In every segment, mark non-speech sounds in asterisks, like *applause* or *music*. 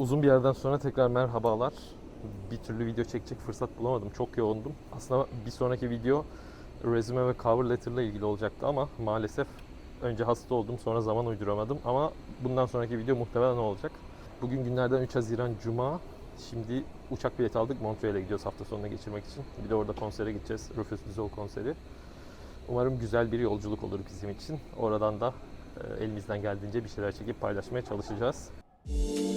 Uzun bir yerden sonra tekrar merhabalar. Bir türlü video çekecek fırsat bulamadım. Çok yoğundum. Aslında bir sonraki video resume ve cover letter ile ilgili olacaktı ama maalesef önce hasta oldum sonra zaman uyduramadım ama bundan sonraki video muhtemelen olacak. Bugün günlerden 3 Haziran Cuma. Şimdi uçak bileti aldık. Montreal'e gidiyoruz hafta sonuna geçirmek için. Bir de orada konsere gideceğiz. Rufus Düzol konseri. Umarım güzel bir yolculuk olur bizim için. Oradan da e, elimizden geldiğince bir şeyler çekip paylaşmaya çalışacağız. Şimdi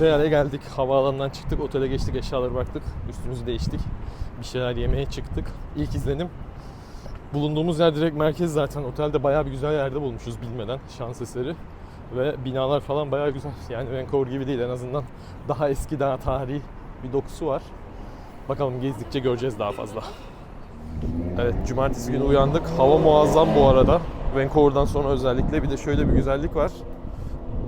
Montreal'e geldik. Havaalanından çıktık, otele geçtik, eşyaları bıraktık. Üstümüzü değiştik. Bir şeyler yemeye çıktık. İlk izlenim. Bulunduğumuz yer direkt merkez zaten. Otelde bayağı bir güzel yerde bulmuşuz bilmeden. Şans eseri. Ve binalar falan bayağı güzel. Yani Vancouver gibi değil en azından. Daha eski, daha tarihi bir dokusu var. Bakalım gezdikçe göreceğiz daha fazla. Evet, cumartesi günü uyandık. Hava muazzam bu arada. Vancouver'dan sonra özellikle. Bir de şöyle bir güzellik var.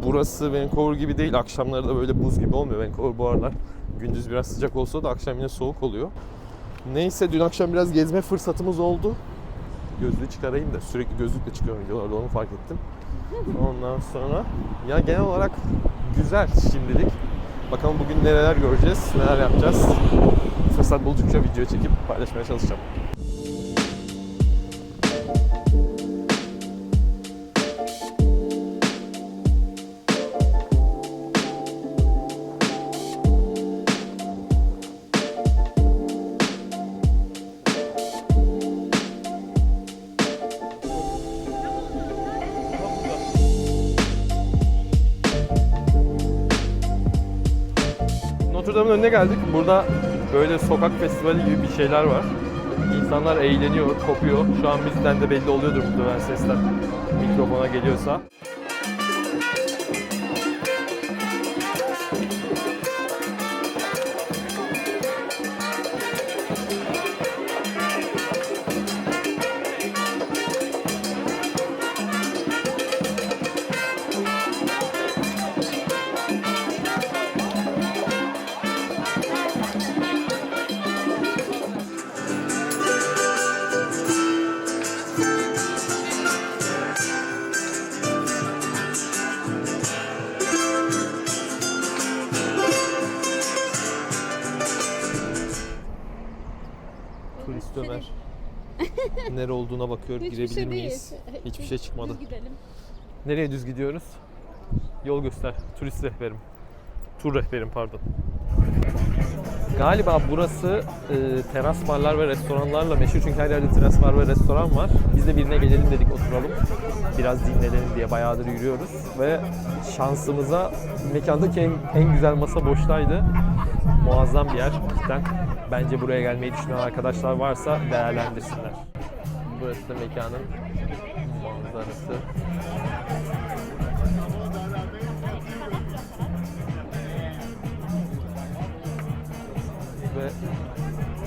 Burası Vancouver gibi değil. Akşamları da böyle buz gibi olmuyor. Vancouver bu aralar gündüz biraz sıcak olsa da akşam yine soğuk oluyor. Neyse dün akşam biraz gezme fırsatımız oldu. Gözlüğü çıkarayım da sürekli gözlükle çıkıyorum videolarda onu fark ettim. Ondan sonra ya genel olarak güzel şimdilik. Bakalım bugün nereler göreceğiz, neler yapacağız. Fırsat buldukça video çekip paylaşmaya çalışacağım. Dame'ın önüne geldik. Burada böyle sokak festivali gibi bir şeyler var. İnsanlar eğleniyor, kopuyor. Şu an bizden de belli oluyordur muhtemelen sesler mikrofona geliyorsa. Nere olduğuna bakıyor. Hiçbir Girebilir şey miyiz? değil. Hiçbir şey çıkmadı. Düz gidelim. Nereye düz gidiyoruz? Yol göster. Turist rehberim. Tur rehberim pardon. Galiba burası e, teras barlar ve restoranlarla meşhur çünkü her yerde teras bar ve restoran var. Biz de birine gelelim dedik oturalım. Biraz dinlenelim diye bayağıdır yürüyoruz ve şansımıza mekandaki en, en güzel masa boştaydı. Muazzam bir yer cidden. Bence buraya gelmeyi düşünen arkadaşlar varsa değerlendirsinler. Burası da mekanın manzarası. Ve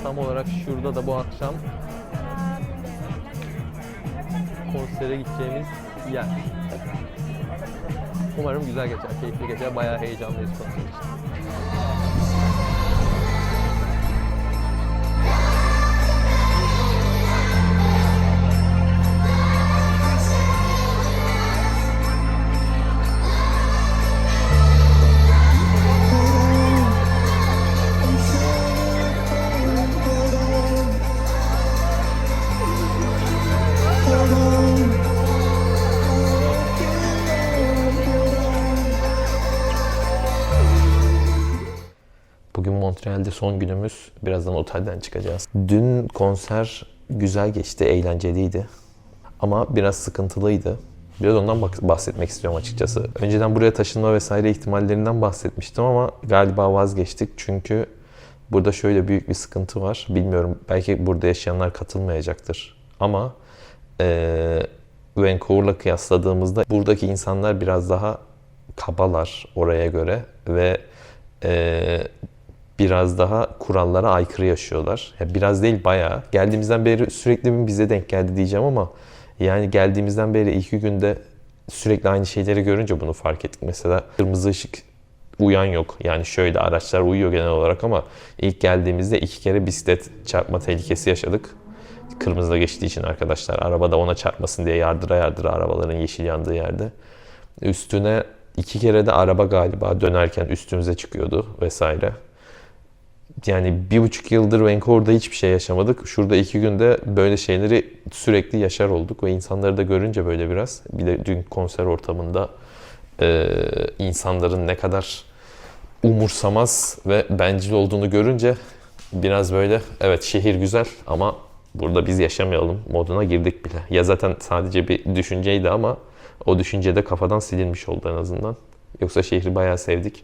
tam olarak şurada da bu akşam konsere gideceğimiz yer. Umarım güzel geçer, keyifli geçer. Bayağı heyecanlıyız konser için. Montreal'de son günümüz. Birazdan otelden çıkacağız. Dün konser güzel geçti, eğlenceliydi. Ama biraz sıkıntılıydı. Biraz ondan bahsetmek istiyorum açıkçası. Önceden buraya taşınma vesaire ihtimallerinden bahsetmiştim ama galiba vazgeçtik. Çünkü burada şöyle büyük bir sıkıntı var. Bilmiyorum belki burada yaşayanlar katılmayacaktır. Ama e, Vancouver'la kıyasladığımızda buradaki insanlar biraz daha kabalar oraya göre ve e, biraz daha kurallara aykırı yaşıyorlar. Ya biraz değil bayağı. Geldiğimizden beri sürekli bize denk geldi diyeceğim ama yani geldiğimizden beri iki günde sürekli aynı şeyleri görünce bunu fark ettik. Mesela kırmızı ışık uyan yok. Yani şöyle araçlar uyuyor genel olarak ama ilk geldiğimizde iki kere bisiklet çarpma tehlikesi yaşadık. Kırmızıda geçtiği için arkadaşlar arabada ona çarpmasın diye yardıra yardıra arabaların yeşil yandığı yerde. Üstüne iki kere de araba galiba dönerken üstümüze çıkıyordu vesaire. Yani bir buçuk yıldır Vancouver'da hiçbir şey yaşamadık. Şurada iki günde böyle şeyleri sürekli yaşar olduk ve insanları da görünce böyle biraz. Bir de dün konser ortamında e, insanların ne kadar umursamaz ve bencil olduğunu görünce biraz böyle evet şehir güzel ama burada biz yaşamayalım moduna girdik bile. Ya zaten sadece bir düşünceydi ama o düşünce de kafadan silinmiş oldu en azından. Yoksa şehri bayağı sevdik.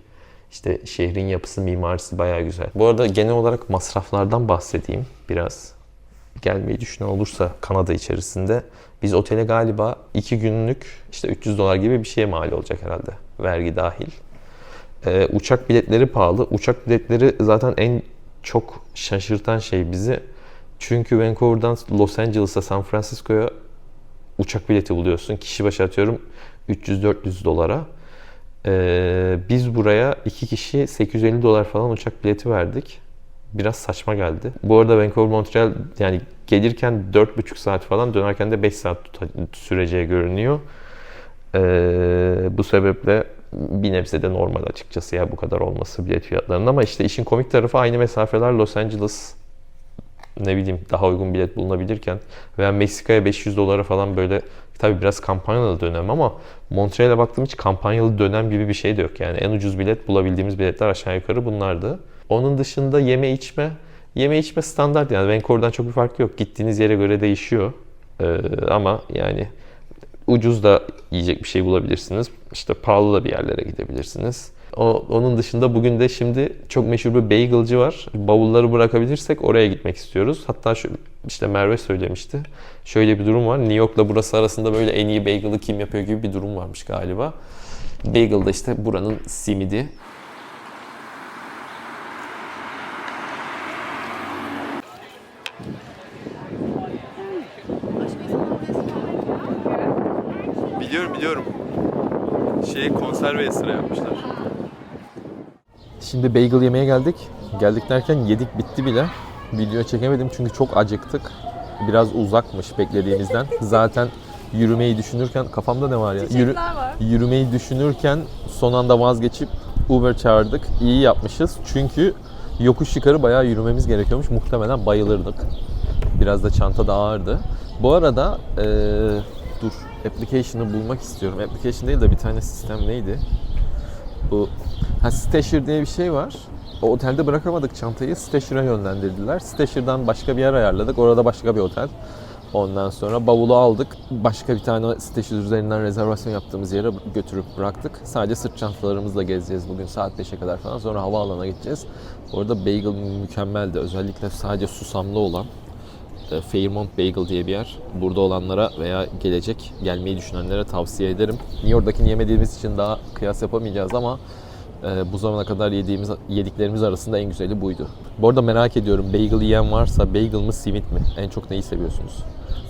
İşte şehrin yapısı, mimarisi bayağı güzel. Bu arada genel olarak masraflardan bahsedeyim biraz. Gelmeyi düşünen olursa Kanada içerisinde biz otele galiba 2 günlük işte 300 dolar gibi bir şeye mal olacak herhalde. Vergi dahil. Ee, uçak biletleri pahalı. Uçak biletleri zaten en çok şaşırtan şey bizi. Çünkü Vancouver'dan Los Angeles'a, San Francisco'ya uçak bileti buluyorsun. Kişi başı atıyorum 300-400 dolara. Ee, biz buraya iki kişi 850 dolar falan uçak bileti verdik. Biraz saçma geldi. Bu arada Vancouver Montreal yani gelirken 4,5 saat falan dönerken de 5 saat süreceği görünüyor. Ee, bu sebeple bir nebze de normal açıkçası ya bu kadar olması bilet fiyatlarının ama işte işin komik tarafı aynı mesafeler Los Angeles ne bileyim daha uygun bilet bulunabilirken veya Meksika'ya 500 dolara falan böyle tabi biraz kampanyalı dönem ama Montreal'e baktığım hiç kampanyalı dönem gibi bir şey de yok. Yani en ucuz bilet bulabildiğimiz biletler aşağı yukarı bunlardı. Onun dışında yeme içme yeme içme standart yani Vancouver'dan çok bir fark yok. Gittiğiniz yere göre değişiyor. Ee, ama yani ucuz da yiyecek bir şey bulabilirsiniz. İşte pahalı da bir yerlere gidebilirsiniz. O, onun dışında bugün de şimdi çok meşhur bir bagelci var. Bavulları bırakabilirsek oraya gitmek istiyoruz. Hatta şu işte Merve söylemişti. Şöyle bir durum var. New York'la burası arasında böyle en iyi bagel'ı kim yapıyor gibi bir durum varmış galiba. Bagel da işte buranın simidi. Biliyorum biliyorum. Şey konserveye sıra yapmışlar. Şimdi bagel yemeye geldik. Geldik derken yedik bitti bile. Video çekemedim çünkü çok acıktık. Biraz uzakmış beklediğimizden. Zaten yürümeyi düşünürken kafamda ne var ya? Yürü, var. yürümeyi düşünürken son anda vazgeçip Uber çağırdık. İyi yapmışız. Çünkü yokuş yukarı bayağı yürümemiz gerekiyormuş. Muhtemelen bayılırdık. Biraz da çanta da ağırdı. Bu arada eee, dur application'ı bulmak istiyorum. Application değil de bir tane sistem neydi? Bu ha Stasher diye bir şey var. O otelde bırakamadık çantayı. Stasher'a yönlendirdiler. Stasher'dan başka bir yer ayarladık. Orada başka bir otel. Ondan sonra bavulu aldık. Başka bir tane Stasher üzerinden rezervasyon yaptığımız yere götürüp bıraktık. Sadece sırt çantalarımızla gezeceğiz bugün saat 5'e kadar falan. Sonra havaalanına gideceğiz. Orada bagel mükemmeldi. Özellikle sadece susamlı olan Fairmont Bagel diye bir yer. Burada olanlara veya gelecek, gelmeyi düşünenlere tavsiye ederim. New York'takini yemediğimiz için daha kıyas yapamayacağız ama e, bu zamana kadar yediğimiz yediklerimiz arasında en güzeli buydu. Bu arada merak ediyorum bagel yiyen varsa bagel mı simit mi? En çok neyi seviyorsunuz?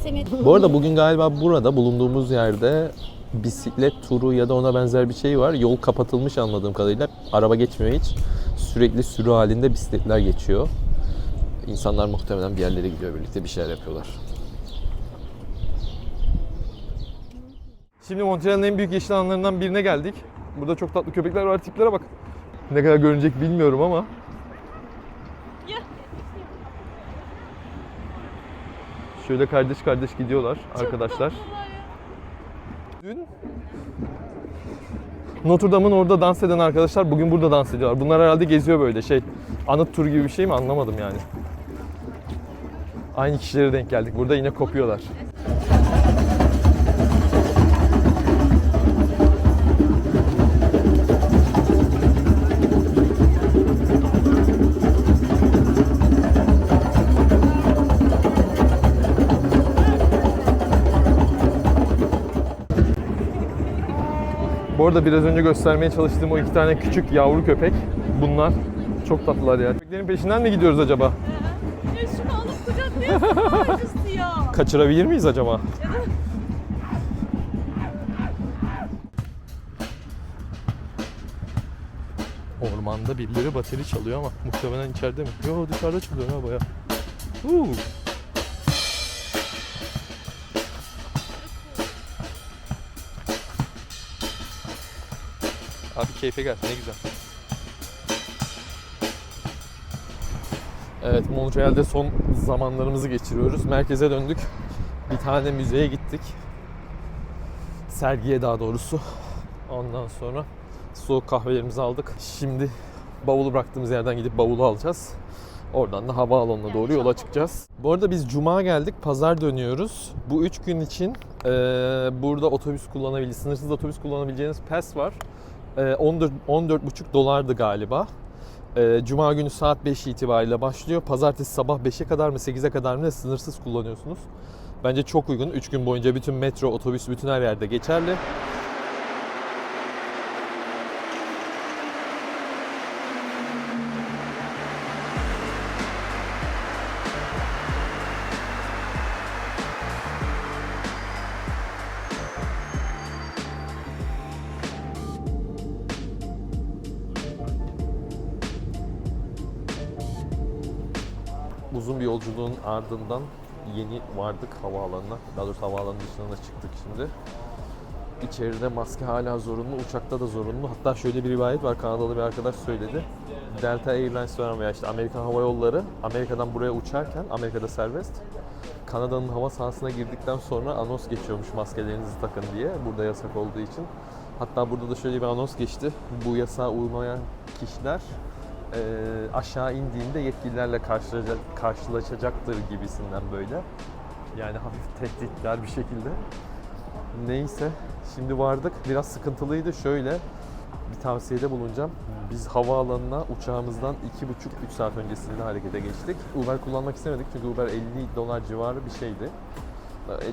Simit. Bu arada bugün galiba burada bulunduğumuz yerde bisiklet turu ya da ona benzer bir şey var. Yol kapatılmış anladığım kadarıyla. Araba geçmiyor hiç. Sürekli sürü halinde bisikletler geçiyor. İnsanlar muhtemelen bir yerlere gidiyor birlikte bir şeyler yapıyorlar. Şimdi Montreal'in en büyük yeşil alanlarından birine geldik. Burada çok tatlı köpekler var. Tiplere bak. Ne kadar görünecek bilmiyorum ama. Şöyle kardeş kardeş gidiyorlar arkadaşlar. Dün Notre Dame'ın orada dans eden arkadaşlar bugün burada dans ediyorlar. Bunlar herhalde geziyor böyle şey. Anıt tur gibi bir şey mi anlamadım yani. Aynı kişilere denk geldik. Burada yine kopuyorlar. Arada biraz önce göstermeye çalıştığım o iki tane küçük yavru köpek. Bunlar çok tatlılar ya. Köpeklerin peşinden mi gidiyoruz acaba? *laughs* Ya şunu alıp kucaklayasın acısı ya. Kaçırabilir miyiz acaba? Ormanda birileri bateri çalıyor ama muhtemelen içeride mi? Yo dışarıda çalıyor ha baya. Huu. Abi keyfe gel ne güzel. Evet Montreal'de son zamanlarımızı geçiriyoruz. Merkeze döndük. Bir tane müzeye gittik. Sergiye daha doğrusu. Ondan sonra soğuk kahvelerimizi aldık. Şimdi bavulu bıraktığımız yerden gidip bavulu alacağız. Oradan da havaalanına doğru yola çıkacağız. Bu arada biz cuma geldik, pazar dönüyoruz. Bu üç gün için eee, burada otobüs kullanabileceğiniz, sınırsız otobüs kullanabileceğiniz pass var. Eee 14 14,5 dolardı galiba. Eee, Cuma günü saat 5 itibariyle başlıyor. Pazartesi sabah 5'e kadar mı 8'e kadar mı ne sınırsız kullanıyorsunuz. Bence çok uygun. 3 gün boyunca bütün metro, otobüs bütün her yerde geçerli. Uzun bir yolculuğun ardından yeni vardık havaalanına. Daha doğrusu havaalanı dışına çıktık şimdi. İçeride maske hala zorunlu, uçakta da zorunlu. Hatta şöyle bir rivayet var, Kanadalı bir arkadaş söyledi. Delta Airlines falan veya işte Amerikan Hava Yolları Amerika'dan buraya uçarken, Amerika'da serbest. Kanada'nın hava sahasına girdikten sonra anons geçiyormuş maskelerinizi takın diye burada yasak olduğu için. Hatta burada da şöyle bir anons geçti. Bu yasağa uymayan kişiler e, aşağı indiğinde yetkililerle karşılaşacak, karşılaşacaktır gibisinden böyle. Yani hafif tehditler bir şekilde. Neyse şimdi vardık. Biraz sıkıntılıydı. Şöyle bir tavsiyede bulunacağım. Biz havaalanına uçağımızdan 2,5-3 saat öncesinde harekete geçtik. Uber kullanmak istemedik çünkü Uber 50 dolar civarı bir şeydi.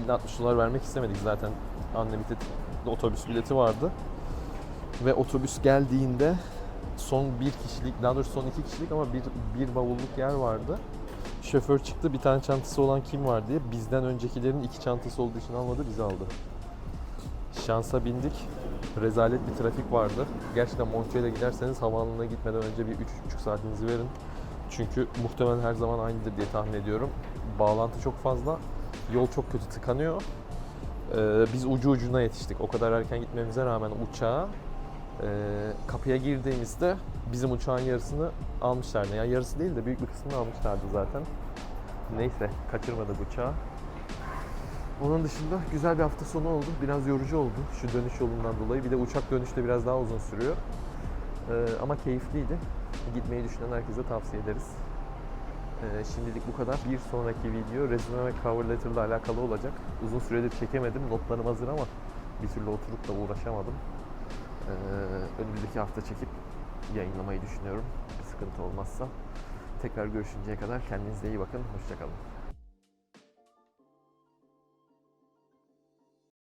50-60 dolar vermek istemedik zaten unlimited otobüs bileti vardı. Ve otobüs geldiğinde son bir kişilik, daha doğrusu son iki kişilik ama bir, bir bavulluk yer vardı. Şoför çıktı, bir tane çantası olan kim var diye. Bizden öncekilerin iki çantası olduğu için almadı, bizi aldı. Şansa bindik. Rezalet bir trafik vardı. Gerçekten Montreal'e giderseniz havaalanına gitmeden önce bir 3-3,5 saatinizi verin. Çünkü muhtemelen her zaman aynıdır diye tahmin ediyorum. Bağlantı çok fazla. Yol çok kötü tıkanıyor. Ee, biz ucu ucuna yetiştik. O kadar erken gitmemize rağmen uçağa ee, kapıya girdiğimizde bizim uçağın yarısını almışlardı. Yani yarısı değil de büyük bir kısmını almışlardı zaten. Neyse kaçırmadık uçağı. Onun dışında güzel bir hafta sonu oldu. Biraz yorucu oldu şu dönüş yolundan dolayı. Bir de uçak dönüşte biraz daha uzun sürüyor. Ee, ama keyifliydi. Gitmeyi düşünen herkese tavsiye ederiz. Ee, şimdilik bu kadar. Bir sonraki video resume ve cover letter ile alakalı olacak. Uzun süredir çekemedim. Notlarım hazır ama bir türlü oturup da uğraşamadım. Ee, önümüzdeki hafta çekip yayınlamayı düşünüyorum. Bir sıkıntı olmazsa. Tekrar görüşünceye kadar kendinize iyi bakın. Hoşçakalın.